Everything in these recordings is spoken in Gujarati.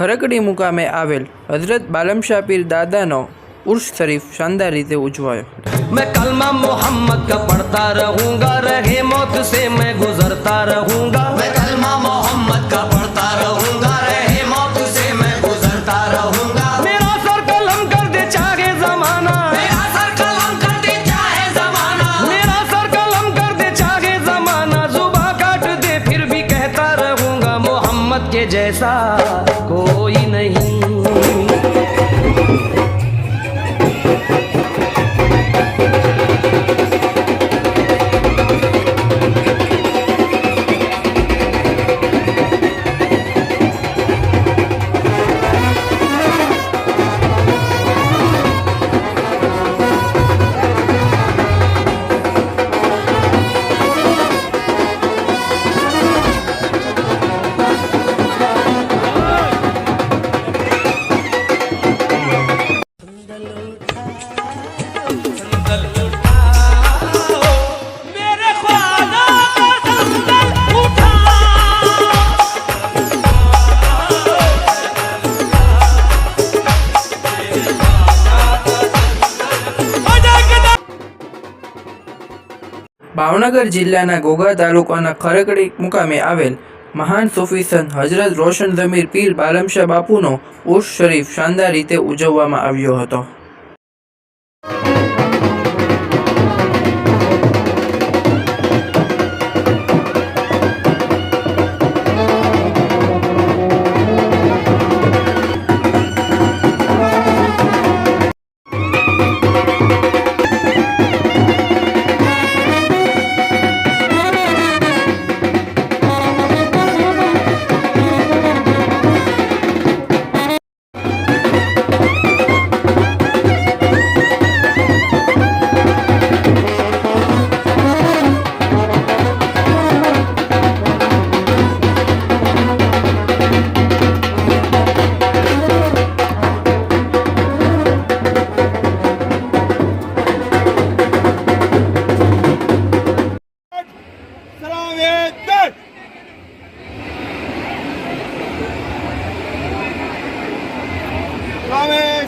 ખરકડી મુકામે આવેલ હઝરત બાલમશાહ પીર દાદાનો ઉર્સ શરીફ શાનદાર રીતે ઉજવાયો मैं कलमा मोहम्मद का पढ़ता रहूंगा रहे मौत से मैं गुजरता रहूंगा मैं कलमा मोहम्मद का पढ़ता रहूंगा रहे मौत से मैं गुजरता रहूंगा मेरा सर कलम कर दे चाहे जमाना मेरा सर कलम कर दे चाहे जमाना मेरा सर कलम कर दे चाहे जमाना जुबा काट दे फिर भी कहता रहूंगा मोहम्मद के जैसा ભાવનગર જિલ્લાના ઘોઘા તાલુકાના ખરકડી મુકામે આવેલ મહાન સૂફી સંત હઝરત રોશન જમીર પીર બાલમશાહ બાપુનો ઉર્ષ શરીફ શાનદાર રીતે ઉજવવામાં આવ્યો હતો.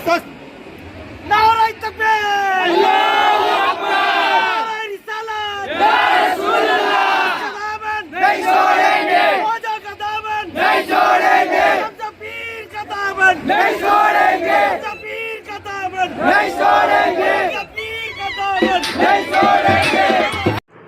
Salavetten! Nara takbir! Allahu Akbar! Risalat! कदामन नहीं छोड़ेंगे मौजा कदामन नहीं छोड़ेंगे पीर कदामन नहीं छोड़ेंगे पीर कदामन नहीं छोड़ेंगे पीर कदामन नहीं छोड़ेंगे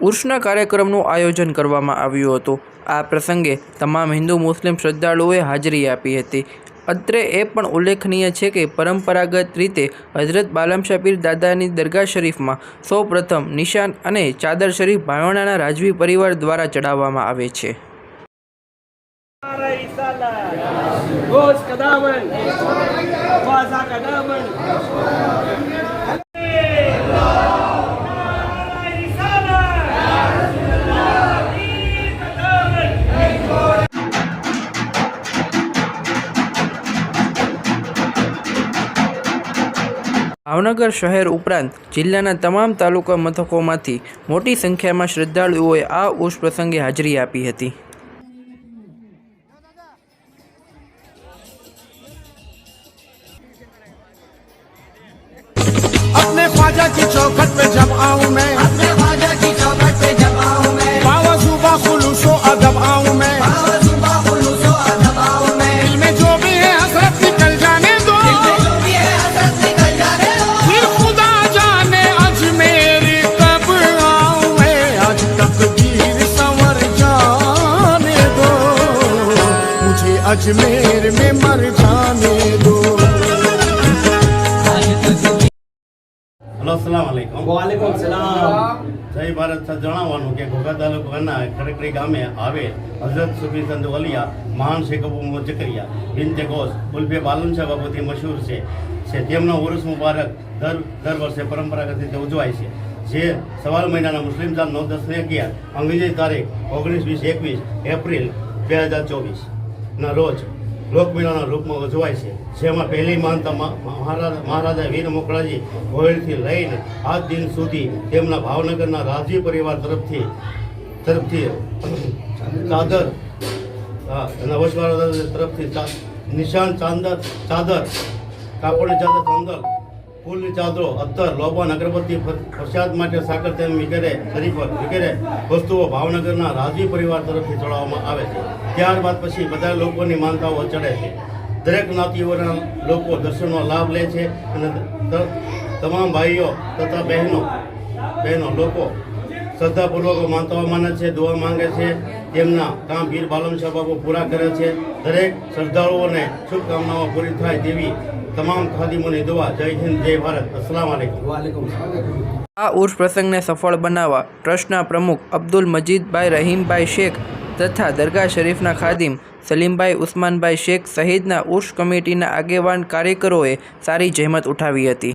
ઉર્સના કાર્યક્રમનું આયોજન કરવામાં આવ્યું હતું આ પ્રસંગે તમામ હિન્દુ મુસ્લિમ શ્રદ્ધાળુઓએ હાજરી આપી હતી અત્રે એ પણ ઉલ્લેખનીય છે કે પરંપરાગત રીતે હઝરત બાલમ શબીર દાદાની દરગાહ શરીફમાં સૌ પ્રથમ નિશાન અને ચાદર શરીફ ભાયોણાના રાજવી પરિવાર દ્વારા ચડાવવામાં આવે છે. गोश ભાવનગર શહેર ઉપરાંત જિલ્લાના તમામ તાલુકા મથકોમાંથી મોટી સંખ્યામાં શ્રદ્ધાળુઓએ આ ઉર્સ પ્રસંગે હાજરી આપી હતી अपने ख्वाजा की चौखट पे जब आऊं मैं अजमेर में मर जाने दो હલો અસલામ વાલેકુમ वालेकुम सलाम જય ભારત સર જણાવવાનું કે ઘોઘા તાલુકાના ખરકડી ગામે આવેલ હઝરત સુફી સંત વલિયા મહાન શેખ અબુ મોહમ્મદ જકરિયા બિનતે ગોસ ઉલ્ફે બાલનશાહ બાબુથી મશહૂર છે છે તેમનો ઉર્સ મુબારક દર દર વર્ષે પરંપરાગત રીતે ઉજવાય છે જે સવાર મહિનાના મુસ્લિમ ચાંદ નવ દસ ને અગિયાર અંગ્રેજી તારીખ ઓગણીસ વીસ એકવીસ એપ્રિલ બે હજાર ચોવીસના રોજ લોકમેળાના રૂપમાં ઉજવાય છે. જેમાં પહેલી માનતા મહારાજા વીર મોકળાજી ગોયલથી લઈને આજ દિન સુધી તેમના ભાવનગરના રાજવી પરિવાર તરફથી તરફથી ચાદર હા, તરફથી નિશાન ચાંદર ચાદર કાપડની ચાદર ચાંદલ ફૂલની ચાદરો, અત્તર, લોબન, અગરબત્તી પ્રસાદ માટે સાકર તેમ વગેરે શરીફર વગેરે વસ્તુઓ ભાવનગરના રાજવી પરિવાર તરફથી ચડાવવામાં આવે છે. ત્યારબાદ પછી બધા લોકોની માનતાઓ ચડે છે. દરેક જ્ઞાતિઓના લોકો દર્શનનો લાભ લે છે અને તમામ ભાઈઓ તથા બહેનો બહેનો લોકો શ્રદ્ધાપૂર્વક માનતાઓ માને છે, દુઆ માંગે છે. તેમના કામ વીર બાલમ શાહ પૂરા કરે છે. દરેક શ્રદ્ધાળુઓને શુભકામનાઓ પૂરી થાય તેવી તમામ ખાદીમોની દુઆ જય હિન્દ જય ભારત અસલામ વાલેકુમ આ ઉર્સ પ્રસંગને સફળ બનાવવા ટ્રસ્ટના પ્રમુખ અબ્દુલ મજીદભાઈ રહીમભાઈ શેખ તથા દરગાહ શરીફના ખાદિમ સલીમભાઈ ઉસ્માનભાઈ શેખ સહિતના ઉર્સ કમિટીના આગેવાન કાર્યકરોએ સારી જહેમત ઉઠાવી હતી.